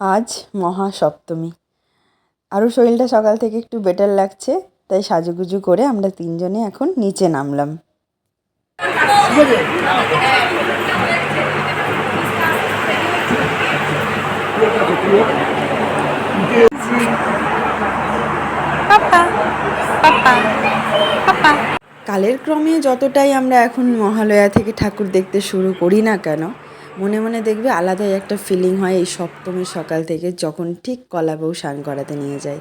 আজ মহাসপ্তমী। আরও শরীরটা সকাল থেকে একটু বেটার লাগছে তাই সাজুগুজু করে আমরা তিনজনে এখন নিচে নামলাম। কালের ক্রমে যতটাই আমরা এখন মহালয়া থেকে ঠাকুর দেখতে শুরু করি না কেন মনে মনে দেখবে আলাদাই একটা ফিলিং হয় এই সপ্তমীর সকাল থেকে যখন ঠিক কলা বউ স্নান করাতে নিয়ে যায়।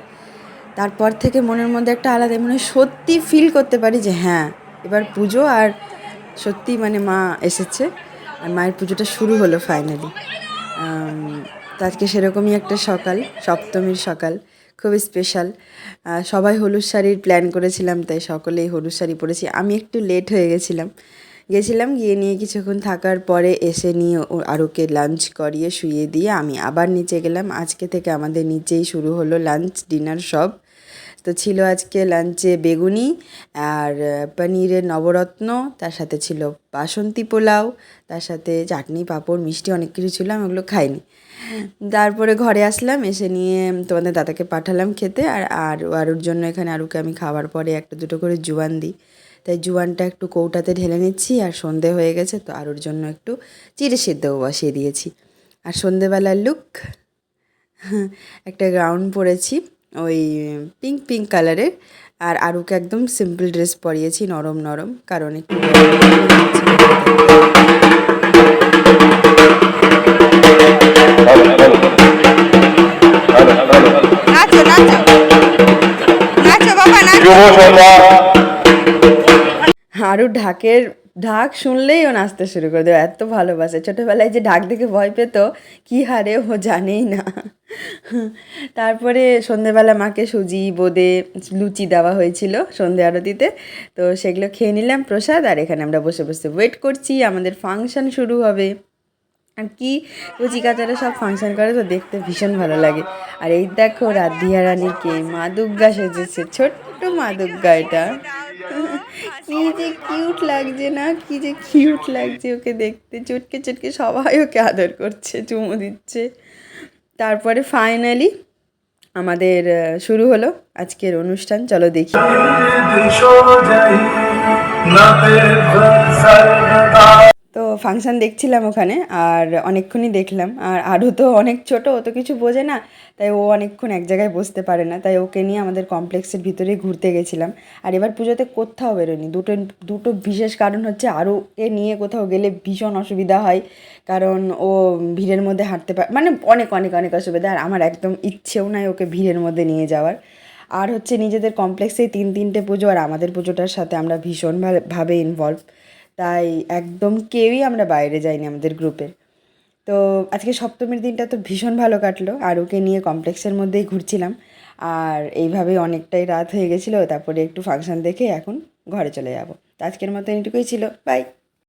তারপর থেকে মনের মধ্যে একটা আলাদা মানে সত্যি ফিল করতে পারি যে হ্যাঁ এবার পুজো আর সত্যি মানে মা এসেছে আর মায়ের পুজোটা শুরু হলো ফাইনালি আজকে সেরকমই একটা সকাল, সপ্তমীর সকাল, খুবই স্পেশাল সবাই হলুদ শাড়ির প্ল্যান করেছিলাম, তাই সকলেই হলুদ শাড়ি পরেছি। আমি একটু লেট হয়ে গেছিলাম। গেছিলাম, গিয়ে নিয়ে কিছুক্ষণ থাকার পরে এসে নিয়ে আরুকে লাঞ্চ করিয়ে শুয়ে দিয়ে আমি আবার নিচে গেলাম। আজকে থেকে আমাদের নিচেই শুরু হলো লাঞ্চ ডিনার সব। তো ছিল আজকে লাঞ্চে বেগুনি আর পনিরের নবরত্ন, তার সাথে ছিল বাসন্তী পোলাও, তার সাথে চাটনি, পাঁপড়, মিষ্টি, অনেক কিছু ছিল, আমি ওগুলো খাইনি। তারপরে ঘরে আসলাম, এসে নিয়ে তোমাদের দাদাকে পাঠালাম খেতে আর আর আরুর জন্য এখানে আরুকে আমি খাওয়ার পরে একটা দুটো করে জুয়ান দিই। তাই জুয়ানটা একটু কৌটাতে ঢেলে নিচ্ছি আর সন্ধে হয়ে গেছে তো আরুর জন্য একটু চিড়ে সিদ্ধও বসিয়ে দিয়েছি। আর সন্ধেবেলার লুক একটা গাউন পরেছি ওই পিঙ্ক পিঙ্ক কালারের আর আরুকে একদম সিম্পল ড্রেস পরিয়েছি নরম নরম কারণ একটু নাচো নাচো। নাচো বাবা নাচো। আরও ঢাকের ঢাক শুনলেই ও নাচতে শুরু করে দেবে। এত ভালোবাসে। ছোটোবেলায় যে ঢাক দেখে ভয় পেত, কী হারে ও জানেই না। তারপরে সন্ধেবেলা মাকে সুজি, বোঁদে, লুচি দেওয়া হয়েছিল সন্ধে আরতিতে। তো সেগুলো খেয়ে নিলাম প্রসাদ, আর এখানে আমরা বসে বসে ওয়েট করছি। আমাদের ফাংশন শুরু হবে। আর কি কচি কাচারা সব ফাংশন করে তো দেখতে ভীষণ ভালো লাগে। আর এই দেখো রাধিয়া রানীকে মা দুর্গা সেজেছে। ছোট্ট মা দুর্গা এটা। কি যে কিউট লাগছে না, কি যে কিউট লাগছে ওকে দেখতে। চটকে চটকে সবাই ওকে আদর করছে, চুমু দিচ্ছে। তারপরে ফাইনালি আমাদের শুরু হলো আজকের অনুষ্ঠান। চলো দেখি। ফাংশন দেখছিলাম ওখানে, আর অনেকক্ষণই দেখলাম। আর আরও তো অনেক ছোট, ও তো কিছু বোঝে না, তাই ও অনেকক্ষণ এক জায়গায় বসতে পারে না। তাই ওকে নিয়ে আমাদের কমপ্লেক্সের ভিতরে ঘুরতে গেছিলাম। আর এবার পুজোতে কোথাও বেরোয়নি। দুটো দুটো বিশেষ কারণ হচ্ছে আরও এ নিয়ে কোথাও গেলে ভীষণ অসুবিধা হয়, কারণ ও ভিড়ের মধ্যে হাঁটতে পারে মানে অনেক অনেক অনেক অসুবিধা। আর আমার একদম ইচ্ছেও নাই ওকে ভিড়ের মধ্যে নিয়ে যাওয়ার। আর হচ্ছে নিজেদের কমপ্লেক্সেই তিন, তিনটে পুজো, আর আমাদের পুজোটার সাথে আমরা ভীষণ ভাবে- ভাবে ইনভলভ তাই একদম কেউই আমরা বাইরে যাইনি আমাদের গ্রুপের তো আজকে সপ্তমীর দিনটা তো ভীষণ ভালো কাটলো, আর ওকে নিয়ে কমপ্লেক্সের মধ্যেই ঘুরছিলাম। আর এইভাবে অনেকটাই রাত হয়ে গেছিল, তারপরে একটু ফাংশন দেখে এখন ঘরে চলে যাব। আজকের মতো এইটুকুই ছিল বাই